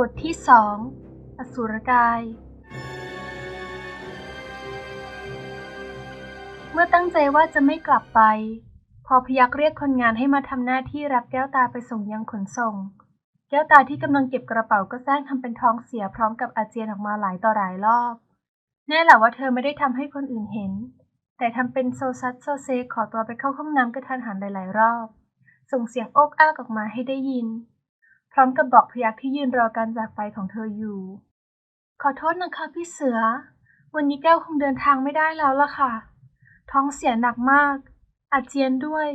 บทที่สองอสุรกาย เมื่อตั้งใจว่าจะไม่กลับไป พอพยักเรียกคนงานให้มาทำหน้าที่รับแก้วตาไปส่งยังขนส่ง แก้วตาที่กำลังเก็บกระเป๋าก็แซงทำเป็นท้องเสียพร้อมกับอาเจียนออกมาหลายต่อหลายรอบ แน่แหละว่าเธอไม่ได้ทำให้คนอื่นเห็น แต่ทำเป็นโซซัสโซเซขอตัวไปเข้าห้องน้ำกระทันหันหลายๆรอบ ส่งเสียงโอกอ้ากออกมาให้ได้ยิน พร้อมกับบอกพยักที่ยืนรอการจากไปของเธออยู่ ขอโทษนะคะพี่เสือ วันนี้แก้วคงเดินทางไม่ได้แล้วล่ะค่ะ ท้องเสียหนักมาก อาเจียนด้วย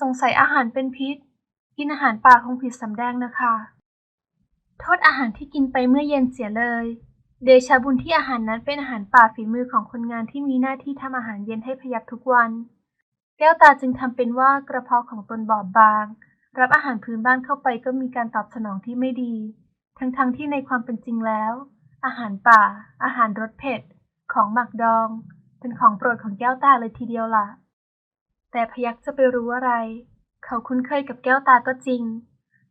สงสัยอาหารเป็นพิษ กินอาหารป่าคงผิดสำแดงนะคะ โทษอาหารที่กินไปเมื่อเย็นเสียเลย เดชะบุญที่อาหารนั้นเป็นอาหารป่าฝีมือของคนงานที่มีหน้าที่ทำอาหารเย็นให้พยักทุกวัน แก้วตาจึงทำเป็นว่ากระเพาะของตนบอบบาง รับอาหารพื้นบ้านเข้าไปก็มีการตอบสนองที่ไม่ดี ทั้งๆทที่ในความเป็นจริงแล้ว อาหารป่า อาหารรสเผ็ด ของหมักดอง เป็นของโปรดของแก้วตาเลยทีเดียวล่ะ แต่พยักจะไปรู้อะไร เขาคุ้นเคยกับแก้วตาก็จริง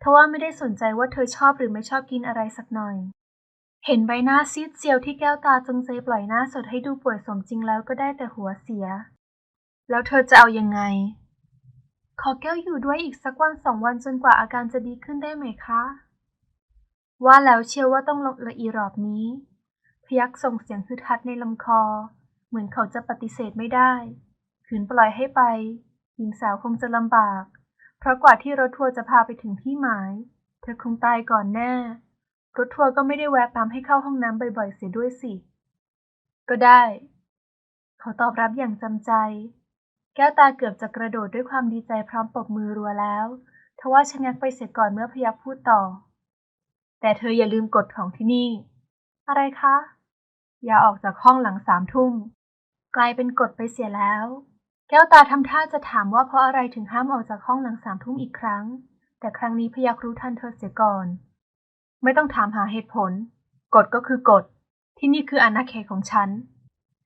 ทว่าไม่ได้สนใจว่าเธอชอบหรือไม่ชอบกินอะไรสักหน่อย เห็นใบหน้าซีดเซียวที่แก้วตาจงใจปล่อยหน้าสดให้ดูป่วยสมจริงแล้วก็ได้แต่หัวเสีย แล้วเธอจะเอายังไง ขอแก้วอยู่ด้วยอีกสักวันสองวันจนกว่าอาการจะดีขึ้นได้ไหมคะ ว่าแล้วเชื่อว่าต้องลงละอีรอบนี้ พยักส่งเสียงฮึดฮัดในลำคอ เหมือนเขาจะปฏิเสธไม่ได้ขืนปล่อยให้ไป หญิงสาวคงจะลำบาก เพราะกว่าที่รถทัวร์จะพาไปถึงที่หมาย เธอคงตายก่อนแน่ รถทัวร์ก็ไม่ได้แวะปั๊มให้เข้าห้องน้ำบ่อยๆเสียด้วยสิ ก็ได้ เขาตอบรับอย่างจำใจ แก้วตาเกือบจะกระโดดด้วยความดีใจพร้อมปรบมือรัวแล้ว ทว่าชะงักไปเสียก่อนเมื่อพยักพูดต่อ แต่เธออย่าลืมกฎของที่นี่ อะไรคะ อย่าออกจากห้องหลังสามทุ่ม กลายเป็นกฎไปเสียแล้ว แก้วตาทำท่าจะถามว่าเพราะอะไรถึงห้ามออกจากห้องหลังสามทุ่มอีกครั้ง แต่ครั้งนี้พยักรู้ทันเธอเสียก่อน ไม่ต้องถามหาเหตุผล กฎก็คือกฎ ที่นี่คืออาณาเขตของฉัน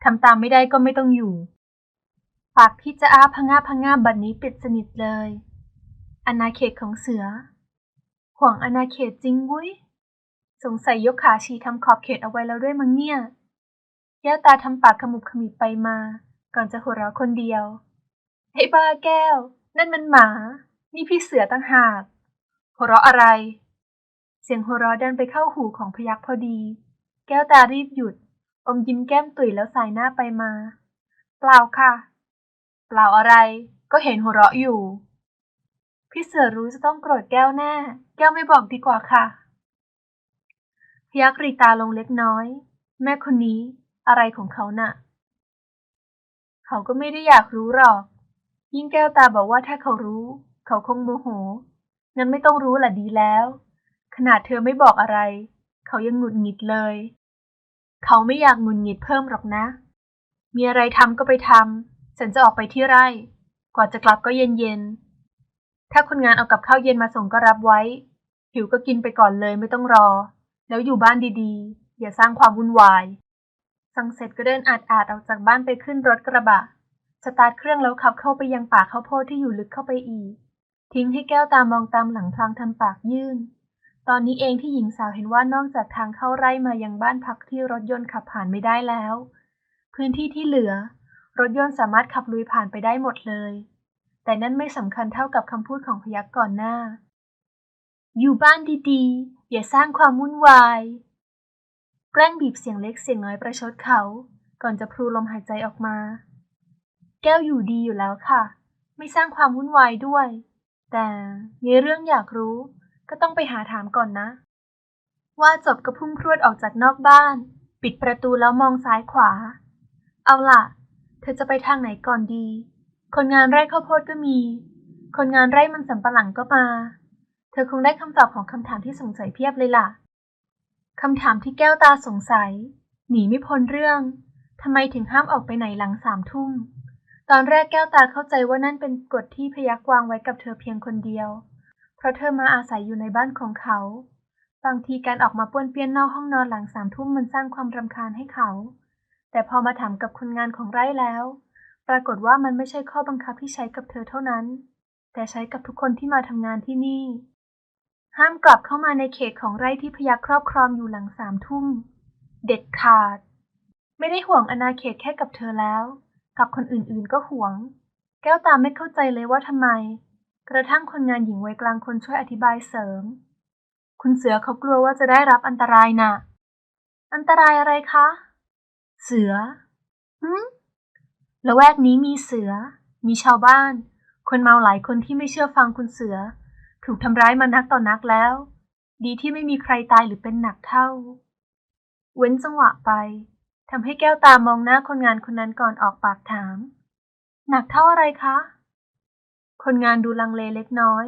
ทำตามไม่ได้ก็ไม่ต้องอยู่ ปากที่จะอ้าพะงาพะงาบัดนนี้ปิดสนิทเลย อาณาเขตของเสือ ห่วงอาณาเขตจริงวุ้ย สงสัยยกขาฉีทำขอบเขตเอาไว้แล้วด้วยมั้งเนี่ย แก้วตาทำปากขมุบขมิบไปมา ก่อนจะหัวเราะคนเดียว ไอ้บ้าแก้ว นั่นมันหมา นี่พี่เสือตั้งหาก หัวเราะอะไร เสียงหัวเราะดันไปเข้าหูของพยักพอดี แก้วตารีบหยุด อมยิ้มแก้มตุ๋ยแล้วสายหน้าไปมา เปล่าค่ะ เปล่าอะไร ก็เห็นหัวเราะอยู่ พี่เสือรู้จะต้องโกรธแก้วแน่ แก้วไม่บอกดีกว่าค่ะ พยักรีตาลงเล็กน้อย แม่คนนี้อะไรของเขาน่ะ เขาก็ไม่ได้อยากรู้หรอก ยิ่งแก้วตาบอกว่าถ้าเขารู้ เขาคงโมโห งั้นไม่ต้องรู้แหละดีแล้ว ขนาดเธอไม่บอกอะไร เขายังหงุดหงิดเลย เขาไม่อยากหงุดหงิดเพิ่มหรอกนะ มีอะไรทำก็ไปทำ ฉันจะออกไปที่ไร่กว่าจะกลับก็เย็นเย็นๆถ้าคนงานเอากับข้าวเย็นมาส่งก็รับไว้ หิวก็กินไปก่อนเลยไม่ต้องรอ แล้วอยู่บ้านดีๆ อย่าสร้างความวุ่นวาย สั่งเสร็จก็เดินอาดอาดๆออกจากบ้านไปขึ้นรถกระบะ สตาร์ทเครื่องแล้วขับเข้าไปยังป่าข้าวโพดที่อยู่ลึกเข้าไปอีก ทิ้งให้แก้วตามองตามหลังพลางทำปากยื่นตอนนี้เองที่หญิงสาวเห็นว่านอกจากทางเข้าไร่มายังบ้านพักที่รถยนต์ขับผ่านไม่ได้แล้ว พื้นที่ที่เหลือ รถยนต์สามารถขับลุยผ่านไปได้หมดเลย แต่นั่นไม่สำคัญเท่ากับคำพูดของพยักก่อนหน้า อยู่บ้านดีๆ อย่าสร้างความวุ่นวาย แกล้งบีบเสียงเล็กเสียงน้อยประชดเขา ก่อนจะพลูลมหายใจออกมา แก้วอยู่ดีอยู่แล้วค่ะ ไม่สร้างความวุ่นวายด้วย แต่มีเรื่องอยากรู้ ก็ต้องไปหาถามก่อนนะ ว่าจบก็พุ่งพรวดออกจากนอกบ้าน ปิดประตูแล้วมองซ้ายขวา เอาล่ะ เธอจะไปทางไหนก่อนดี คนงานไร่ข้าวโพดก็มี คนงานไร่มันสำปะหลังก็มา เธอคงได้คำตอบของคำถามที่สงสัยเพียบเลยล่ะคำถามที่แก้วตาสงสัย หนีไม่พ้นเรื่องทำไมถึงห้ามออกไปไหนหลังสามทุ่ม ตอนแรกแก้วตาเข้าใจว่านั่นเป็นกฎที่พยักวางไว้กับเธอเพียงคนเดียว เพราะเธอมาอาศัยอยู่ในบ้านของเขา บางทีการออกมาป้วนเปี้ยนนอกห้องนอนหลังสามทุ่มมันสร้างความรำคาญให้เขา แต่พอมาถามกับคนงานของไร่แล้ว ปรากฏว่ามันไม่ใช่ข้อบังคับที่ใช้กับเธอเท่านั้น แต่ใช้กับทุกคนที่มาทำงานที่นี่ ห้ามกลับเข้ามาในเขตของไร่ที่พยักครอบครองอยู่หลังสามทุ่ม เด็ดขาด ไม่ได้ห่วงอาณาเขตแค่กับเธอแล้ว กับคนอื่นๆก็ห่วง แก้วตาไม่เข้าใจเลยว่าทำไม กระทั่งคนงานหญิงวัยกลางคนช่วยอธิบายเสริม คุณเสือเขากลัวว่าจะได้รับอันตรายน่ะอันตรายอะไรคะ เสือหืมละแวกนี้มีเสือ มีชาวบ้าน คนเมาหลายคนที่ไม่เชื่อฟังคุณเสือ ถูกทำร้ายมานักต่อนักแล้ว ดีที่ไม่มีใครตายหรือเป็นหนักเท่า เว้นจังหวะไปทำให้แก้วตามองหน้าคนงานคนนั้นก่อนออกปากถาม หนักเท่าอะไรคะ คนงานดูลังเลเล็กน้อย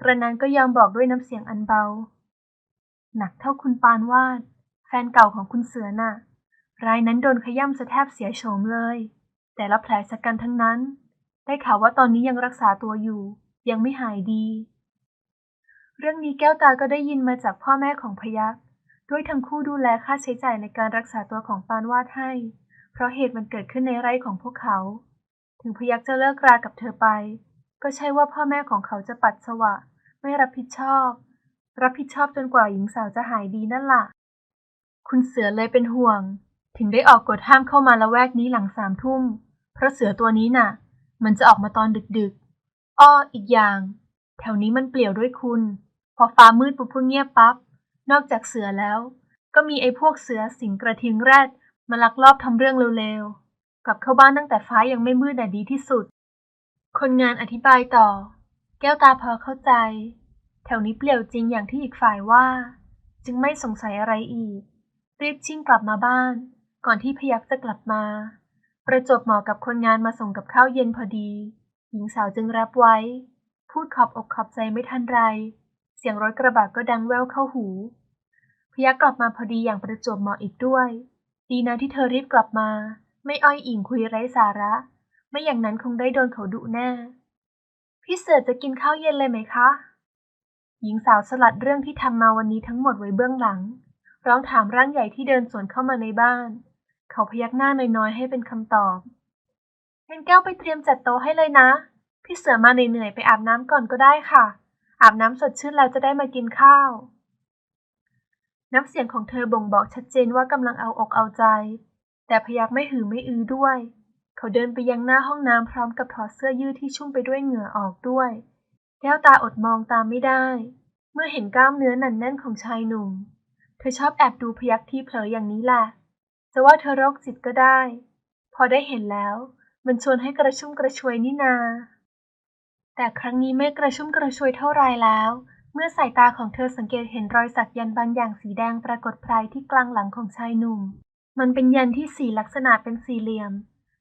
กระนั้นก็ยอมบอกด้วยน้ำเสียงอันเบา หนักเท่าคุณปานวาด แฟนเก่าของคุณเสือน่ะ รายนั้นโดนขย่ำสะแทบเสียโฉมเลย แต่ละแผลชะกันทั้งนั้น ได้ข่าวว่าตอนนี้ยังรักษาตัวอยู่ ยังไม่หายดี เรื่องนี้แก้วตาก็ได้ยินมาจากพ่อแม่ของพยักด้วยทั้งคู่ดูแลค่าใช้จ่ายในการรักษาตัวของปานวาดให้ เพราะเหตุมันเกิดขึ้นในไร่ของพวกเขา ถึงพยักจะเลิกรากับเธอไป ก็ใช่ว่าพ่อแม่ของเขาจะปัดสวะ ไม่รับผิดชอบ รับผิดชอบจนกว่าหญิงสาวจะหายดีนั่นล่ะ คุณเสือเลยเป็นห่วง ถึงได้ออกกฎห้ามเข้ามาละแวกนี้หลังสามทุ่ม เพราะเสือตัวนี้น่ะ มันจะออกมาตอนดึกๆ อ้ออีกอย่าง แถวนี้มันเปลี่ยวด้วยคุณ พอฟ้ามืดปุ๊บก็เงียบปับ๊บ นอกจากเสือแล้ว ก็มีไอ้พวกเสือสิงกระทิงแรดมาลักลอบทำเรื่องเร็วๆ กลับเข้าบ้านตั้งแต่ฟ้ายังไม่มืดน่ะดีที่สุด คนงานอธิบายต่อ แก้วตาพอเข้าใจ แถวนี้เปลี่ยวจริงอย่างที่อีกฝ่ายว่า จึงไม่สงสัยอะไรอีก รีบชิ่งกลับมาบ้าน ก่อนที่พยักจะกลับมา ประจวบเหมาะกับคนงานมาส่งกับข้าวเย็นพอดี หญิงสาวจึงรับไว้ พูดขอบอกขอบใจไม่ทันไร เสียงรถกระบะก็ดังแว่วเข้าหู พยักกลับมาพอดีอย่างประจวบเหมาะอีกด้วย ดีนะที่เธอรีบกลับมา ไม่อ้อยอิงคุยไร้สาระ ไม่อย่างนั้นคงได้โดนเขาดุแน่ พี่เสือจะกินข้าวเย็นเลยไหมคะ หญิงสาวสลัดเรื่องที่ทำมาวันนี้ทั้งหมดไว้เบื้องหลังร้องถามร่างใหญ่ที่เดินสวนเข้ามาในบ้าน เขาพยักหน้าน้อยๆให้เป็นคำตอบงั้นแก้วไปเตรียมจัดโต๊ะให้เลยนะ พี่เสือมาเหนื่อยๆไปอาบน้ำก่อนก็ได้ค่ะ อาบน้ำสดชื่นแล้วจะได้มากินข้าว น้ำเสียงของเธอบ่งบอกชัดเจนว่ากำลังเอาอกเอาใจ แต่พยักไม่หือไม่อือด้วย เขาเดินไปยังหน้าห้องน้ำพร้อมกับถอดเสื้อยืดที่ชุ่มไปด้วยเหงื่อออกด้วย แก้วตาอดมองตามไม่ได้ เมื่อเห็นกล้ามเนื้อหนันแน่นของชายหนุ่ม เธอชอบแอบดูพยักที่เผลออย่างนี้แหละ จะว่าเธอโรคจิตก็ได้ พอได้เห็นแล้ว มันชวนให้กระชุ่มกระชวยนี่นา แต่ครั้งนี้ไม่กระชุ่มกระชวยเท่าไรแล้ว เมื่อสายตาของเธอสังเกตเห็นรอยสักยันบางอย่างสีแดงปรากฏพรายที่กลางหลังของชายหนุ่ม มันเป็นยันที่สีลักษณะเป็นสี่เหลี่ยม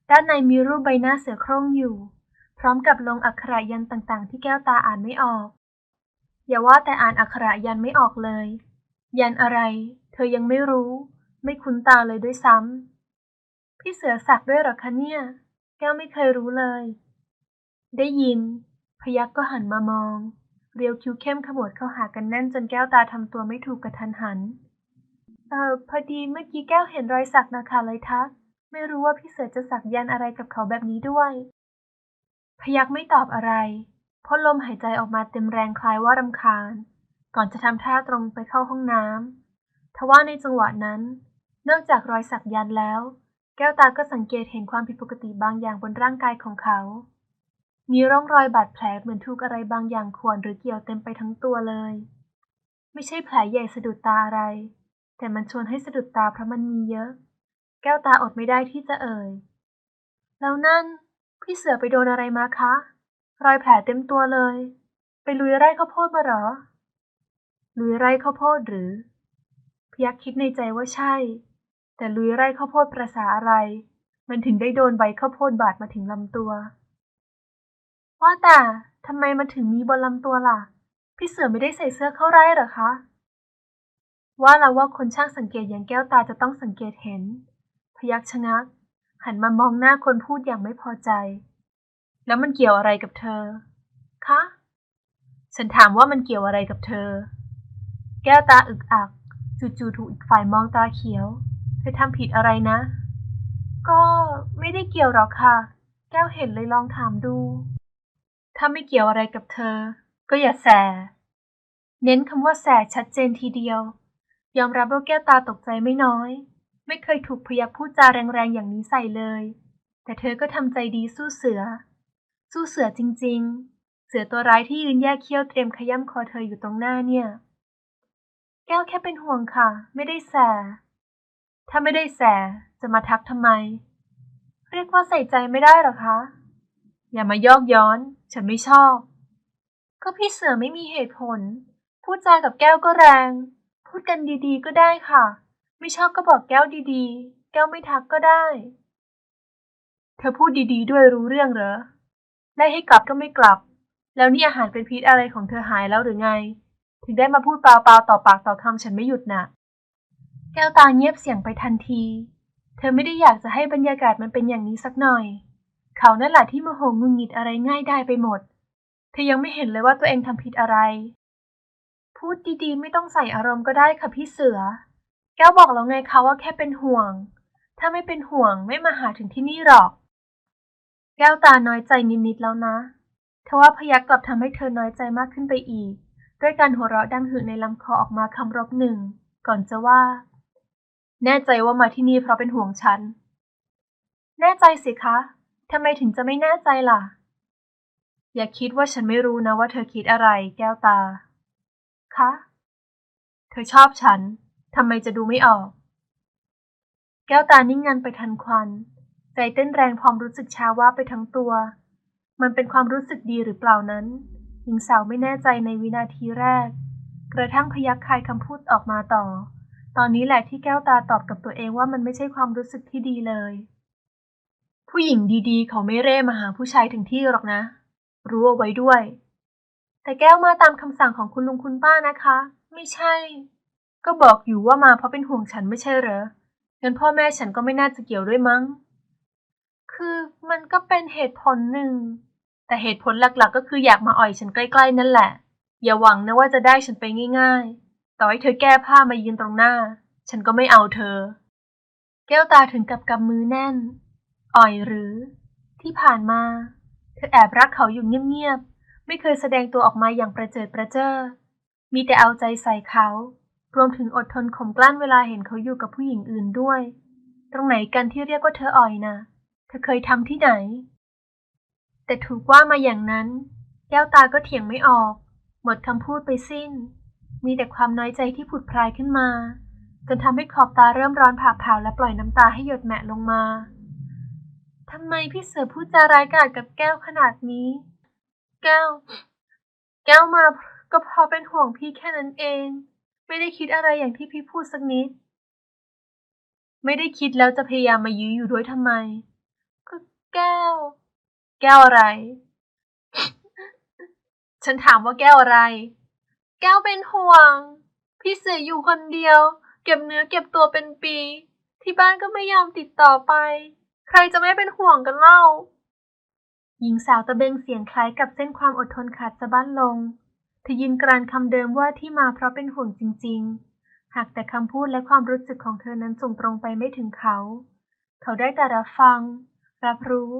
ด้านในมีรูปใบหน้าเสือโคร่งอยู่ พร้อมกับลงอักขระยันต่างๆ ที่แก้วตาอ่านไม่ออก อย่าว่าแต่อ่านอักขระยันไม่ออกเลย ยันอะไร เธอยังไม่รู้ ไม่คุ้นตาเลยด้วยซ้ำ พี่เสือสักด้วยหรอคะเนี่ย แก้วไม่เคยรู้เลย ได้ยิน พยักก็หันมามอง เรียวคิ้วเข้มขมวดเข้าหากันแน่นจนแก้วตาทำตัวไม่ถูกกระทันหัน เออพอดีเมื่อกี้แก้วเห็นรอยสักนะคะเลยทัก ไม่รู้ว่าพี่เสือจะสักยันอะไรกับเขาแบบนี้ด้วย พยักไม่ตอบอะไรพ่นลมหายใจออกมาเต็มแรงคล้ายว่ารำคาญ ก่อนจะทำท่าตรงไปเข้าห้องน้ำทว่าในจังหวะนั้น นอกจากรอยสักยันต์แล้ว แก้วตาก็สังเกตเห็นความผิดปกติบางอย่างบนร่างกายของเขา มีร่องรอยบาดแผลเหมือนถูกอะไรบางอย่างข่วนหรือเกี่ยวเต็มไปทั้งตัวเลย ไม่ใช่แผลใหญ่สะดุดตาอะไร แต่มันชวนให้สะดุดตาเพราะมันมีเยอะ แก้วตาอดไม่ได้ที่จะเอ่ย แล้วนั่น พี่เสือไปโดนอะไรมาคะ รอยแผลเต็มตัวเลย ไปลุยไร่ข้าวโพดมาหรอ ลุยไร่ข้าวโพดหรือพยักคิดในใจว่าใช่ แต่ลุยไร่ข้าวโพดประสาอะไร มันถึงได้โดนใบข้าวโพดบาดมาถึงลำตัว ว่าแต่ทำไมมันถึงมีบนลำตัวล่ะ พี่เสือไม่ได้ใส่เสื้อเข้าไร่หรอคะ ว่าแล้วว่าคนช่างสังเกตอย่างแก้วตาจะต้องสังเกตเห็น พยักชะงัก หันมามองหน้าคนพูดอย่างไม่พอใจ แล้วมันเกี่ยวอะไรกับเธอ คะ ฉันถามว่ามันเกี่ยวอะไรกับเธอ แก้วตาอึกอัก จู่ๆถูกอีกฝ่ายมองตาเขียว เธอทำผิดอะไรนะ ก็ไม่ได้เกี่ยวหรอกค่ะ แก้วเห็นเลยลองถามดู ถ้าไม่เกี่ยวอะไรกับเธอ ก็อย่าแส เน้นคำว่าแสชัดเจนทีเดียว ยอมรับว่าแก้วตาตกใจไม่น้อย ไม่เคยถูกพยักพูดจาแรงๆอย่างนี้ใส่เลย แต่เธอก็ทำใจดีสู้เสือ สู้เสือจริง ๆ เสือตัวร้ายที่ยืนแยกเขี้ยวเตรียมขย้ำคอเธออยู่ตรงหน้าเนี่ย แก้วแค่เป็นห่วงค่ะ ไม่ได้แส ถ้าไม่ได้แสจะมาทักทำไม เรียกว่าใส่ใจไม่ได้หรอคะ อย่ามายอกย้อน ฉันไม่ชอบ ก็พี่เสือไม่มีเหตุผล พูดจากับแก้วก็แรง พูดกันดีๆก็ได้ค่ะ ไม่ชอบก็บอกแก้วดีๆ แก้วไม่ทักก็ได้ เธอพูดดีๆ ด้วยรู้เรื่องเหรอไล่ให้กลับก็ไม่กลับ แล้วนี่อาหารเป็นพิษอะไรของเธอหายแล้วหรือไง ถึงได้มาพูดเปล่าๆต่อปากต่อคำฉันไม่หยุดน่ะ แก้วตาเงียบเสียงไปทันที เธอไม่ได้อยากจะให้บรรยากาศมันเป็นอย่างนี้สักหน่อย เขานั่นแหละที่โมโหงุนงิดอะไรง่ายได้ไปหมด เธอยังไม่เห็นเลยว่าตัวเองทำผิดอะไร พูดดีๆ ไม่ต้องใส่อารมณ์ก็ได้ค่ะพี่เสือ แก้วบอกแล้วไงคะว่าแค่เป็นห่วง ถ้าไม่เป็นห่วงไม่มาหาถึงที่นี่หรอก แก้วตาน้อยใจนิดๆแล้วนะทว่าพยักกลับทำให้เธอน้อยใจมากขึ้นไปอีก ด้วยการหัวเราะดังหึในลำคอออกมาคำรบหนึ่ง ก่อนจะว่า แน่ใจว่ามาที่นี่เพราะเป็นห่วงฉัน แน่ใจสิคะ ทำไมถึงจะไม่แน่ใจล่ะ อย่าคิดว่าฉันไม่รู้นะว่าเธอคิดอะไร แก้วตา คะ เธอชอบฉัน ทำไมจะดูไม่ออก แก้วตานิ่งงันไปทันควัน ใจเต้นแรงพร้อมรู้สึกชาว่าไปทั้งตัว มันเป็นความรู้สึกดีหรือเปล่านั้น หญิงสาวไม่แน่ใจในวินาทีแรก กระทั่งพยักคายคำพูดออกมาต่อ ตอนนี้แหละที่แก้วตาตอบกับตัวเองว่ามันไม่ใช่ความรู้สึกที่ดีเลย ผู้หญิงดีๆ เขาไม่เร่มาหาผู้ชายถึงที่หรอกนะ รู้เอาไว้ด้วย แต่แก้วมาตามคำสั่งของคุณลุงคุณป้านะคะ ไม่ใช่ ก็บอกอยู่ว่ามาเพราะเป็นห่วงฉันไม่ใช่เหรองั้นพ่อแม่ฉันก็ไม่น่าจะเกี่ยวด้วยมั้ง คือมันก็เป็นเหตุผลหนึ่ง แต่เหตุผลหลักๆ ก็คืออยากมาอ่อยฉันใกล้ ๆ นั่นแหละ อย่าหวังนะว่าจะได้ฉันไปง่าย ๆ ต่อให้เธอแก้ผ้ามายืนตรงหน้า ฉันก็ไม่เอาเธอ แก้วตาถึงกับกำมือแน่น อ่อยหรือ ที่ผ่านมา เธอแอบรักเขาอยู่เงียบๆ ไม่เคยแสดงตัวออกมาอย่างประเจิดประเจ้อ มีแต่เอาใจใส่เขา รวมถึงอดทนข่มกลั้นเวลาเห็นเขาอยู่กับผู้หญิงอื่นด้วย ตรงไหนกันที่เรียกว่าเธออ่อยนะ เธอเคยทำที่ไหน แต่ถูกว่ามาอย่างนั้น แก้วตาก็เถียงไม่ออก หมดคำพูดไปสิ้น มีแต่ความน้อยใจที่ผุดพรายขึ้นมา จนทำให้ขอบตาเริ่มร้อนผ่าเผาและปล่อยน้ำตาให้หยดแมะลงมาทำไมพี่เสือพูดจาร้ายกาจกับแก้วขนาดนี้ แก้ว แก้วมาก็พราะเป็นห่วงพี่แค่นั้นเอง ไม่ได้คิดอะไรอย่างที่พี่พูดสักนิด ไม่ได้คิดแล้วจะพยายามมายื้ออยู่ด้วยทำไม ก็แก้ว แก้วอะไร ฉันถามว่าแก้วอะไร แก้วเป็นห่วง พี่เสืออยู่คนเดียว เก็บเนื้อเก็บตัวเป็นปี ที่บ้านก็ไม่ยอมติดต่อไป ใครจะไม่เป็นห่วงกันเล่า หญิงสาวตะเบงเสียงคล้ายกับเส้นความอดทนขาดสะบั้นลงเธอยินกรานคำเดิมว่าที่มาเพราะเป็นห่วงจริง ๆ หากแต่คำพูดและความรู้สึกของเธอนั้นส่งตรงไปไม่ถึงเขา เขาได้แต่รับฟัง รับรู้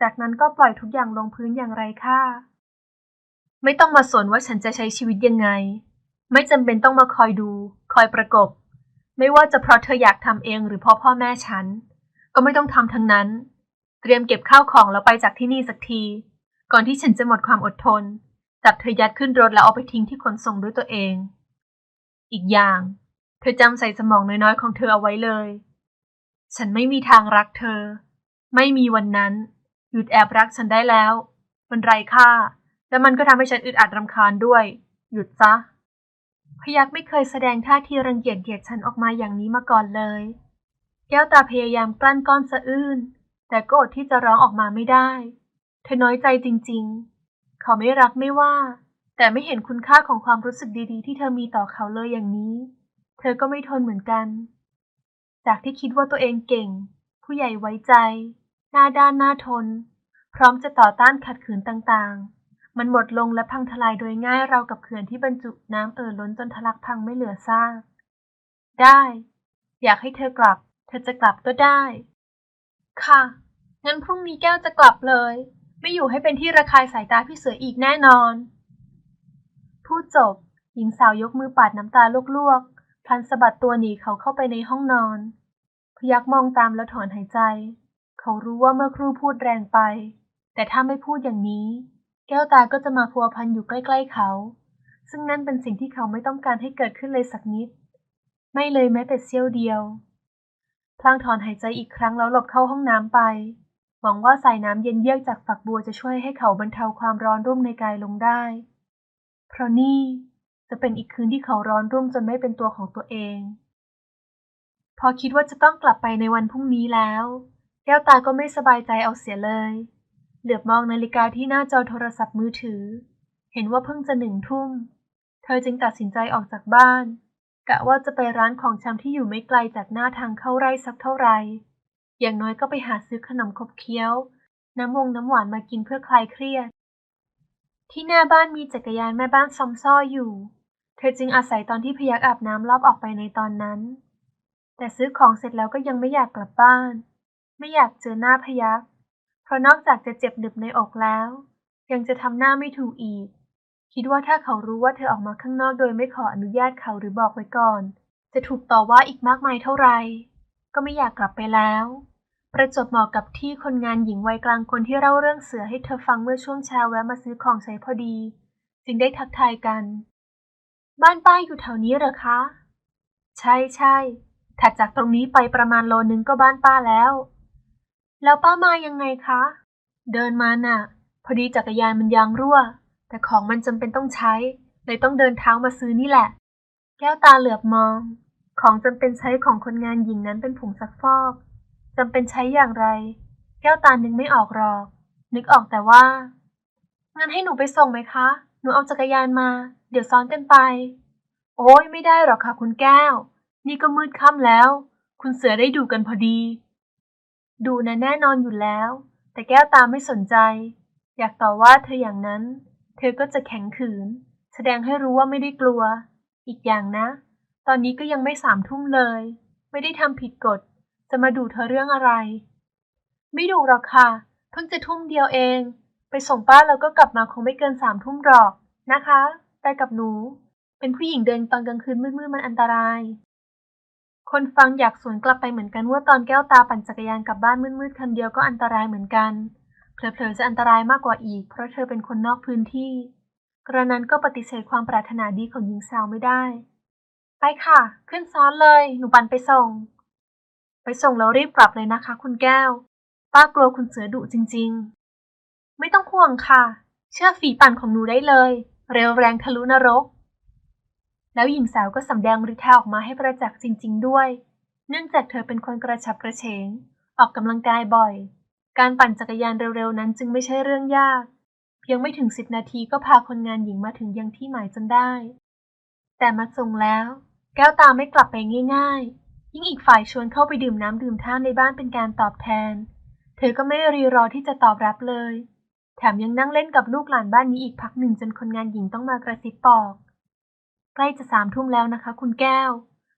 จากนั้นก็ปล่อยทุกอย่างลงพื้นอย่างไร้ค่า ไม่ต้องมาสนว่าฉันจะใช้ชีวิตยังไง ไม่จำเป็นต้องมาคอยดู คอยประกบ ไม่ว่าจะเพราะเธออยากทำเองหรือเพราะพ่อแม่ฉัน ก็ไม่ต้องทำทั้งนั้น เตรียมเก็บข้าวของแล้วไปจากที่นี่สักที ก่อนที่ฉันจะหมดความอดทน จับเธอยัดขึ้นรถแล้วเอาไปทิ้งที่ขนส่งด้วยตัวเอง อีกอย่าง เธอจำใส่สมองน้อยๆของเธอเอาไว้เลย ฉันไม่มีทางรักเธอ ไม่มีวันนั้น หยุดแอบรักฉันได้แล้ว มันไร้ค่า และมันก็ทำให้ฉันอึดอัดรำคาญด้วย หยุดซะ พยักไม่เคยแสดงท่าทีรังเกียจเกียดฉันออกมาอย่างนี้มาก่อนเลย แก้วตาพยายามกลั้นก้อนสะอื้น แต่ก็อดที่จะร้องออกมาไม่ได้ เธอน้อยใจจริง ๆ เขาไม่รักไม่ว่า แต่ไม่เห็นคุณค่าของความรู้สึกดีๆ ที่เธอมีต่อเขาเลยอย่างนี้ เธอก็ไม่ทนเหมือนกัน จากที่คิดว่าตัวเองเก่ง ผู้ใหญ่ไว้ใจ หน้าด้านหน้าทน พร้อมจะต่อต้านขัดขืนต่างๆ มันหมดลงและพังทลายโดยง่ายเราวกับเขื่อนที่บรรจุน้ำเอ่อล้นจนทะลักพังไม่เหลือซากได้ อยากให้เธอกลับ เธอจะกลับก็ได้ ค่ะ งั้นพรุ่งนี้แก้วจะกลับเลย ไม่อยู่ให้เป็นที่ระคายสายตาพี่เสืออีกแน่นอน พูดจบ หญิงสาวยกมือปาดน้ำตาลวกๆพลันสะบัดตัวหนีเขาเข้าไปในห้องนอน พยักมองตามแล้วถอนหายใจ เขารู้ว่าเมื่อครู่พูดแรงไป แต่ถ้าไม่พูดอย่างนี้ แก้วตาก็จะมาพัวพันอยู่ใกล้ ๆ เขา ซึ่งนั่นเป็นสิ่งที่เขาไม่ต้องการให้เกิดขึ้นเลยสักนิด ไม่เลยแม้แต่เสี้ยวเดียว พลางถอนหายใจอีกครั้งแล้วหลบเข้าห้องน้ำไป หวังว่าสายน้ำเย็นเยือกจากฝักบัวจะช่วยให้เขาบรรเทาความร้อนรุ่มในกายลงได้ เพราะนี่จะเป็นอีกคืนที่เขาร้อนรุ่มจนไม่เป็นตัวของตัวเอง พอคิดว่าจะต้องกลับไปในวันพรุ่งนี้แล้ว แก้วตาก็ไม่สบายใจเอาเสียเลย เหลือบมองนาฬิกาที่หน้าจอโทรศัพท์มือถือ เห็นว่าเพิ่งจะหนึ่งทุ่ม เธอจึงตัดสินใจออกจากบ้าน กะว่าจะไปร้านของชำที่อยู่ไม่ไกลจากหน้าทางเข้าไร่สักเท่าไหร่ อย่างน้อยก็ไปหาซื้อขนมขบเคี้ยว น้ำวงน้ำหวานมากินเพื่อคลายเครียด ที่หน้าบ้านมีจักรยานแม่บ้านซอมซ่ออยู่ เธอจึงอาศัยตอนที่พยักอาบน้ำรอบออกไปในตอนนั้น แต่ซื้อของเสร็จแล้วก็ยังไม่อยากกลับบ้าน ไม่อยากเจอหน้าพยัก ราะนอกจากจะเจ็บหนึบในอกแล้ว ยังจะทำหน้าไม่ถูกอีก คิดว่าถ้าเขารู้ว่าเธอออกมาข้างนอกโดยไม่ขออนุญาตเขาหรือบอกไว้ก่อน จะถูกต่อว่าอีกมากมายเท่าไหร่ก็ไม่อยากกลับไปแล้ว ประจบเหมาะกับที่คนงานหญิงวัยกลางคนที่เล่าเรื่องเสือให้เธอฟังเมื่อช่วงเช้าแวะมาซื้อของใช้พอดี จึงได้ทักทายกัน บ้านป้าอยู่แถวนี้เหรอคะ ใช่ใช่ถัดจากตรงนี้ไปประมาณโลนึงก็บ้านป้าแล้ว แล้วป้ามายังไงคะ เดินมาน่ะ พอดีจักรยานมันยางรั่ว แต่ของมันจำเป็นต้องใช้ เลยต้องเดินเท้ามาซื้อนี่แหละ แก้วตาเหลือบมอง ของจำเป็นใช้ของคนงานหญิงนั้นเป็นผงซักฟอกจำเป็นใช้อย่างไร แก้วตานึกไม่ออกหรอก นึกออกแต่ว่างั้นให้หนูไปส่งไหมคะ หนูเอาจักรยานมา เดี๋ยวซ้อนกันไป โอ้ยไม่ได้หรอกค่ะคุณแก้ว นี่ก็มืดค่ำแล้ว คุณเสือได้ดูกันพอดี ดูนะแน่นอนอยู่แล้ว แต่แก้วตาไม่สนใจ อยากต่อว่าเธออย่างนั้น เธอก็จะแข็งขืน แสดงให้รู้ว่าไม่ได้กลัว อีกอย่างนะ ตอนนี้ก็ยังไม่สามทุ่มเลย ไม่ได้ทำผิดกฎ จะมาดูเธอเรื่องอะไร ไม่ดูหรอกค่ะ เพิ่งจะทุ่มเดียวเอง ไปส่งป้าแล้วก็กลับมาคงไม่เกินสามทุ่มหรอกนะคะไปกับหนู เป็นผู้หญิงเดินตอนกลางคืนมืดๆมันอันตราย คนฟังอยากสวนกลับไปเหมือนกันว่าตอนแก้วตาปั่นจักรยานกลับบ้านมืดๆคันเดียวก็อันตรายเหมือนกัน เผลอๆจะอันตรายมากกว่าอีก เพราะเธอเป็นคนนอกพื้นที่ กระนั้นก็ปฏิเสธความปรารถนาดีของหญิงสาวไม่ได้ ไปค่ะ ขึ้นซ้อนเลย หนูปั่นไปส่ง ไปส่งแล้วรีบกลับเลยนะคะ คุณแก้ว ป้ากลัวคุณเสือดุจริง ๆ ไม่ต้องห่วงค่ะ เชื่อฝีปั่นของหนูได้เลย เร็วแรงทะลุนรก แล้วหญิงสาวก็สำแดงฤทธิ์ออกมาให้ประจักษ์จริง ๆ ด้วย เนื่องจากเธอเป็นคนกระฉับกระเฉง ออกกำลังกายบ่อย การปั่นจักรยานเร็วๆนั้นจึงไม่ใช่เรื่องยาก เพียงไม่ถึงสิบนาทีก็พาคนงานหญิงมาถึงยังที่หมายจนได้ แต่มาส่งแล้ว แก้วตาไม่กลับไปง่าย ๆ ยิ่งอีกฝ่ายชวนเข้าไปดื่มน้ำดื่มท่าในบ้านเป็นการตอบแทน เธอก็ไม่รีรอที่จะตอบรับเลย แถมยังนั่งเล่นกับลูกหลานบ้านนี้อีกพักหนึ่งจนคนงานหญิงต้องมากระซิบบอก ใกล้จะสามทุ่มแล้วนะคะ คุณแก้ว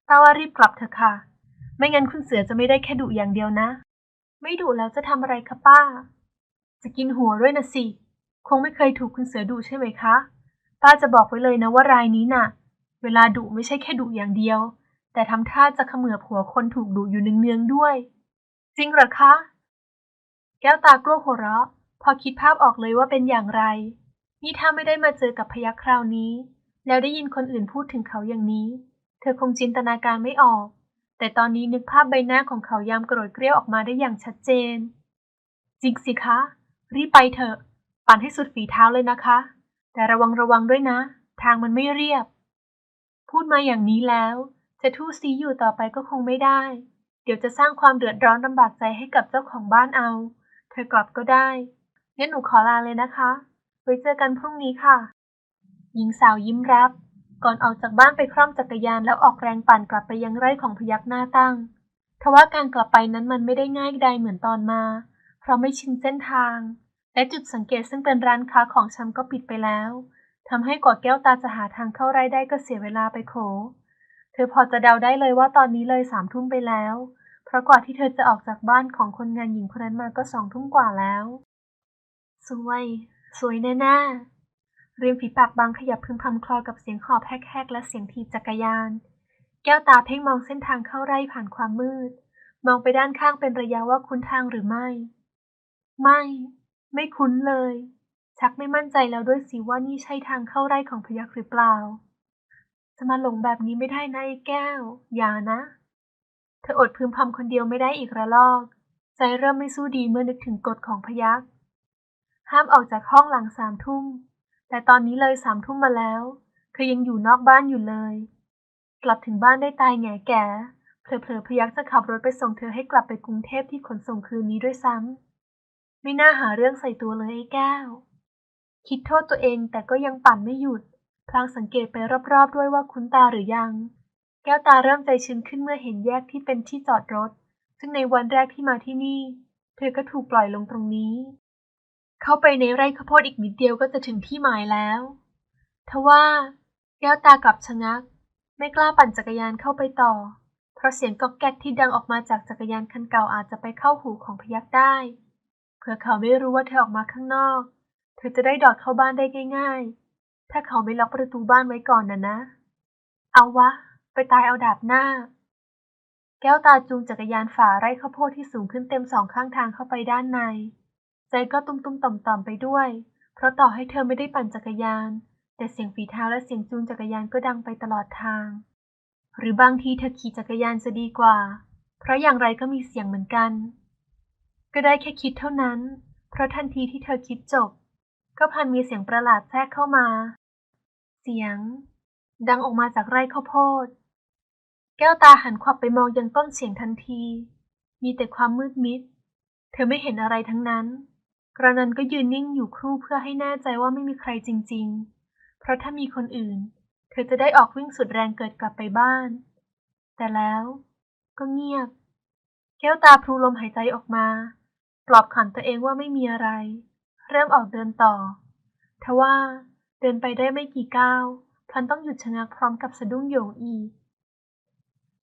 ป้าว่ารีบกลับเถอะค่ะ ไม่งั้นคุณเสือจะไม่ได้แค่ดุอย่างเดียวนะ ไม่ดุแล้วจะทำอะไรคะป้า จะกินหัวด้วยนะสิ คงไม่เคยถูกคุณเสือดุใช่ไหมคะ ป้าจะบอกไว้เลยนะว่ารายนี้น่ะ เวลาดุไม่ใช่แค่ดุอย่างเดียว แต่ทำท่าจะเขมือบหัวคนถูกดุอยู่เนืองๆด้วย จริงเหรอคะ แก้วตากลัวหัวเราะ พอคิดภาพออกเลยว่าเป็นอย่างไร นี่ถ้าไม่ได้มาเจอกับพยักคราวนี้ แล้วได้ยินคนอื่นพูดถึงเขาอย่างนี้ เธอคงจินตนาการไม่ออก แต่ตอนนี้นึกภาพใบหน้าของเขายามโกรธเกรี้ยวออกมาได้อย่างชัดเจน จริงสิคะ รีบไปเถอะ ปั่นให้สุดฝีเท้าเลยนะคะ แต่ระวังระวังด้วยนะ ทางมันไม่เรียบ พูดมาอย่างนี้แล้ว จะทู่ซีอยู่ต่อไปก็คงไม่ได้ เดี๋ยวจะสร้างความเดือดร้อนลำบากใจให้กับเจ้าของบ้านเอา เธอกลับก็ได้ งั้นหนูขอลาเลยนะคะ ไว้เจอกันพรุ่งนี้ค่ะ หญิงสาวยิ้มรับ ก่อนออกจากบ้านไปคร่อมจักรยานแล้วออกแรงปั่นกลับไปยังไร่ของพยักหน้าตั้งทว่าการกลับไปนั้นมันไม่ได้ง่ายใดเหมือนตอนมา เพราะไม่ชินเส้นทาง และจุดสังเกตซึ่งเป็นร้านค้าของชำก็ปิดไปแล้วทำให้กว่าแก้วตาจะหาทางเข้าไร่ได้ก็เสียเวลาไปโข เธอพอจะเดาได้เลยว่าตอนนี้เลยสามทุ่มไปแล้ว เพราะกว่าที่เธอจะออกจากบ้านของคนงานหญิงคนนั้นมาก็สองทุ่มกว่าแล้ว สวย สวยแน่ๆ ริมฝีปากบางขยับพึมพำคลอกับเสียงหอบแฮกๆและเสียงถีบจักรยาน แก้วตาเพ่งมองเส้นทางเข้าไร่ผ่านความมืด มองไปด้านข้างเป็นระยะว่าคุ้นทางหรือไม่ ไม่ ไม่คุ้นเลย ชักไม่มั่นใจแล้วด้วยสิว่านี่ใช่ทางเข้าไร่ของพยักหรือเปล่า จะมาหลงแบบนี้ไม่ได้นะไอ้แก้ว อย่านะ เธออดพึมพำคนเดียวไม่ได้อีกระลอก ใจเริ่มไม่สู้ดีเมื่อนึกถึงกฎของพยักห้ามออกจากห้องหลังสามทุ่ม แต่ตอนนี้เลยสามทุ่มมาแล้ว เธอยังอยู่นอกบ้านอยู่เลย กลับถึงบ้านได้ตายแง่แก่เผลอๆพยักจะขับรถไปส่งเธอให้กลับไปกรุงเทพที่ขนส่งคืนนี้ด้วยซ้ำไม่น่าหาเรื่องใส่ตัวเลยไอ้แก้ว คิดโทษตัวเองแต่ก็ยังปั่นไม่หยุด พลางสังเกตไปรอบๆด้วยว่าคุ้นตาหรือยัง แก้วตาเริ่มใจชื้นขึ้นเมื่อเห็นแยกที่เป็นที่จอดรถ ซึ่งในวันแรกที่มาที่นี่ เธอก็ถูกปล่อยลงตรงนี้ เข้าไปในไร่ข้าวโพดอีกนิดเดียวก็จะถึงที่หมายแล้ว ทว่าแก้วตากลับชะงัก ไม่กล้าปั่นจักรยานเข้าไปต่อ เพราะเสียงก๊อกแก๊กที่ดังออกมาจากจักรยานคันเก่าอาจจะไปเข้าหูของพยักได้เผื่อเขาไม่รู้ว่าเธอออกมาข้างนอก เธอจะได้ดอดเข้าบ้านได้ง่าย ๆ ถ้าเขาไม่ล็อกประตูบ้านไว้ก่อนนะนะ เอาวะ ไปตายเอาดาบหน้า แก้วตาจูงจักรยานฝ่าไร่ข้าวโพดที่สูงขึ้นเต็มสองข้างทางเข้าไปด้านใน ใจก็ตุ้มๆต่อมๆไปด้วย เพราะต่อให้เธอไม่ได้ปั่นจักรยาน แต่เสียงฝีเท้าและเสียงจูงจักรยานก็ดังไปตลอดทาง หรือบางทีเธอขี่จักรยานจะดีกว่า เพราะอย่างไรก็มีเสียงเหมือนกัน ก็ได้แค่คิดเท่านั้น เพราะทันทีที่เธอคิดจบ ก็พันมีเสียงประหลาดแทรกเข้ามา เสียง ดังออกมาจากไร่ข้าวโพด แก้วตาหันขวับไปมองยังต้นเสียงทันที มีแต่ความมืดมิด เธอไม่เห็นอะไรทั้งนั้น กระนันก็ยืนนิ่งอยู่ครู่เพื่อให้แน่ใจว่าไม่มีใครจริง ๆ เพราะถ้ามีคนอื่น เธอจะได้ออกวิ่งสุดแรงเกิดกลับไปบ้าน แต่แล้วก็เงียบ แก้วตาพลูลมหายใจออกมา ปลอบขันตัวเองว่าไม่มีอะไร เริ่มออกเดินต่อทว่าเดินไปได้ไม่กี่ก้าว พลันต้องหยุดชะงักพร้อมกับสะดุ้งโยงอีก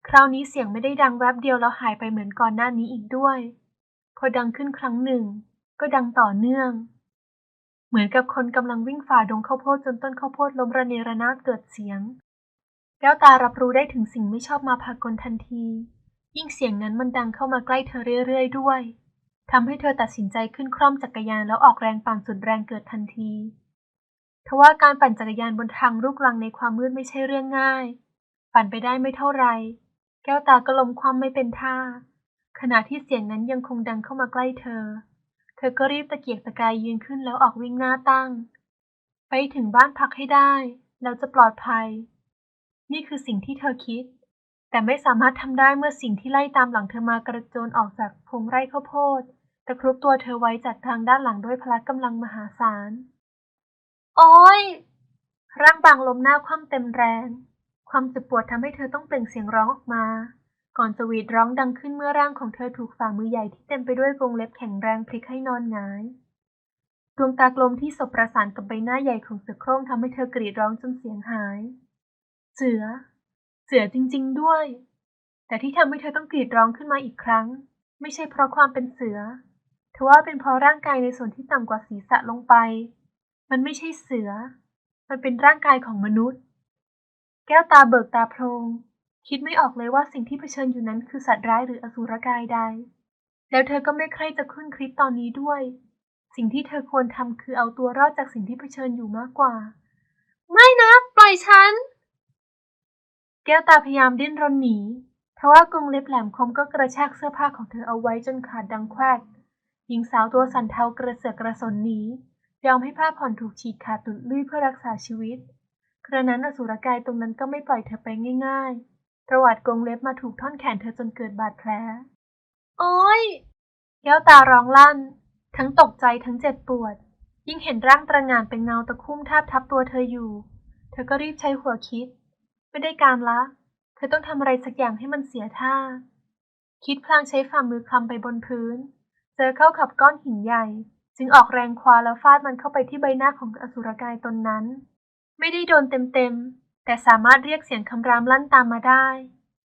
คราวนี้เสียงไม่ได้ดังแวบเดียวแล้วหายไปเหมือนก่อนหน้านี้อีกด้วย พอดังขึ้นครั้งหนึ่ง ก็ดังต่อเนื่อง เหมือนกับคนกำลังวิ่งฝ่าดงข้าวโพดจนต้นข้าวโพดล้มระเนระนาดเกิดเสียง แก้วตารับรู้ได้ถึงสิ่งไม่ชอบมาพากลทันที ยิ่งเสียงนั้นมันดังเข้ามาใกล้เธอเรื่อยๆด้วยทำให้เธอตัดสินใจขึ้นคร่อมจักรยานแล้วออกแรงปั่นสุดแรงเกิดทันทีทว่าการปั่นจักรยานบนทางลูกลังในความมืดไม่ใช่เรื่องง่าย ปั่นไปได้ไม่เท่าไร แก้วตาก็ล้มคว่ำไม่เป็นท่า ขณะที่เสียงนั้นยังคงดังเข้ามาใกล้เธอ ธอก็รีบตะเกียกตะกายยืนขึ้นแล้วออกวิ่งหน้าตั้ง ไปถึงบ้านพักให้ได้ แล้วจะปลอดภัย นี่คือสิ่งที่เธอคิด แต่ไม่สามารถทำได้เมื่อสิ่งที่ไล่ตามหลังเธอมากระโจนออกจากพงไร่ข้าวโพดตะครุบตัวเธอไว้จากทางด้านหลังด้วยพละกำลังมหาศาล โอ้ย ร่างบางล้มหน้าคว่ำเต็มแรง ความเจ็บปวดทำให้เธอต้องเปล่งเสียงร้องออกมาก่ อนจะหวีดร้องดังขึ้นเมื่อร่างของเธอถูกฝ่ามือใหญ่ที่เต็มไปด้วยกรงเล็บแข็งแรงพลิกให้นอนหงาย ดวงตากลมที่สบประสานกับใบหน้าใหญ่ของเสือโคร่งทำให้เธอกรีดร้องจนเสียงหาย เสือ เสือจริง ๆ ด้วย แต่ที่ทำให้เธอต้องกรีดร้องขึ้นมาอีกครั้ง ไม่ใช่เพราะความเป็นเสือทว่าเป็นเพราะร่างกายในส่วนที่ต่ำกว่าศีรษะลงไป มันไม่ใช่เสือ มันเป็นร่างกายของมนุษย์ แก้วตาเบิกตาโพลง คิดไม่ออกเลยว่าสิ่งที่เผชิญอยู่นั้นคือสัตว์ร้ายหรืออสูรกายใด แล้วเธอก็ไม่ใคร่จะขึ้นคลิปตอนนี้ด้วย สิ่งที่เธอควรทำคือเอาตัวรอดจากสิ่งที่เผชิญอยู่มากกว่า ไม่นะ ปล่อยฉัน แก้วตาพยายามดิ้นรนหนีทว่ากรงเล็บแหลมคมก็กระชากเสื้อผ้าของเธอเอาไว้จนขาดดังแควก หญิงสาวตัวสั่นเทากระเสือกกระสนหนียอมให้ผ้าผ่อนถูกฉีกขาดตุดลุ่ยเพื่อรักษาชีวิต กระนั้นอสุรกายตรงนั้นก็ไม่ปล่อยเธอไปง่าย ๆ ประวัติกรงเล็บมาถูกท่อนแขนเธอจนเกิดบาดแผล โอ้ย แก้วตาร้องลั่น ทั้งตกใจทั้งเจ็บปวด ยิ่งเห็นร่างตระหง่านเป็นเงาตะคุ่มทาบทับตัวเธออยู่ เธอก็รีบใช้หัวคิด ไม่ได้การละ เธอต้องทำอะไรสักอย่างให้มันเสียท่า คิดพลางใช้ฝ่ามือคลำไปบนพื้น เจอเข้ากับก้อนหินใหญ่ จึงออกแรงคว้าแล้วฟาดมันเข้าไปที่ใบหน้าของอสุรกายตนนั้น ไม่ได้โดนเต็มๆ แต่สามารถเรียกเสียงคำรามลั่นตามมาได้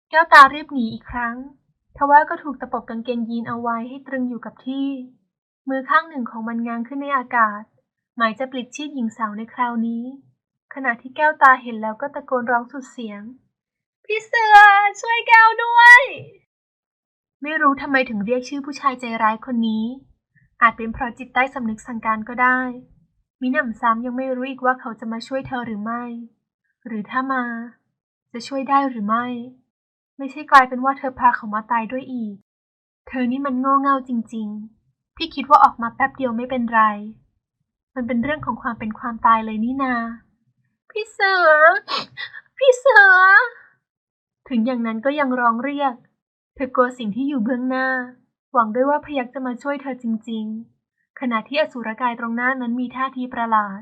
แก้วตารีบหนีอีกครั้ง ทว่าก็ถูกตะปบกางเกงยีนเอาไว้ให้ตรึงอยู่กับที่ มือข้างหนึ่งของมันง้างขึ้นในอากาศ หมายจะปลิดชีพหญิงสาวในคราวนี้ ขณะที่แก้วตาเห็นแล้วก็ตะโกนร้องสุดเสียง พี่เสือช่วยแก้วด้วย ไม่รู้ทำไมถึงเรียกชื่อผู้ชายใจร้ายคนนี้ อาจเป็นเพราะจิตใต้สำนึกสั่งการก็ได้มิหนำซ้ำยังไม่รู้อีกว่าเขาจะมาช่วยเธอหรือไม่ หรือถ้ามา จะช่วยได้หรือไม่ ไม่ใช่กลายเป็นว่าเธอพาเขามาตายด้วยอีก เธอนี่มันโง่เง่าจริงๆที่คิดว่าออกมาแป๊บเดียวไม่เป็นไร มันเป็นเรื่องของความเป็นความตายเลยนี่นา พี่เสือ พี่เสือ ถึงอย่างนั้นก็ยังร้องเรียก เธอกลัวสิ่งที่อยู่เบื้องหน้า หวังด้วยว่าพยักจะมาช่วยเธอจริง ๆ ขณะที่อสูรกายตรงหน้านั้นมีท่าทีประหลาด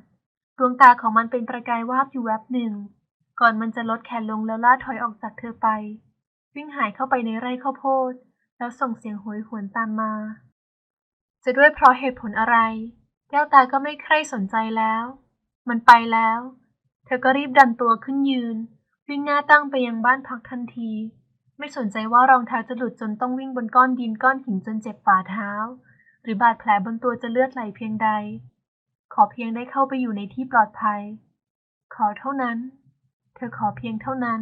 ดวงตาของมันเป็นประกายวาบอยู่แวบหนึ่ง ก่อนมันจะลดแขนลงแล้วล่าถอยออกจากเธอไป วิ่งหายเข้าไปในไร่ข้าวโพด แล้วส่งเสียงโหยหวนตามมา จะด้วยเพราะเหตุผลอะไร แก้วตาก็ไม่ใคร่สนใจแล้ว มันไปแล้ว เธอก็รีบดันตัวขึ้นยืน วิ่งหน้าตั้งไปยังบ้านพักทันที ไม่สนใจว่ารองเท้าจะหลุดจนต้องวิ่งบนก้อนดินก้อนหินจนเจ็บฝ่าเท้า หรือบาดแผลบนตัวจะเลือดไหลเพียงใด ขอเพียงได้เข้าไปอยู่ในที่ปลอดภัย ขอเท่านั้น เธอขอเพียงเท่านั้น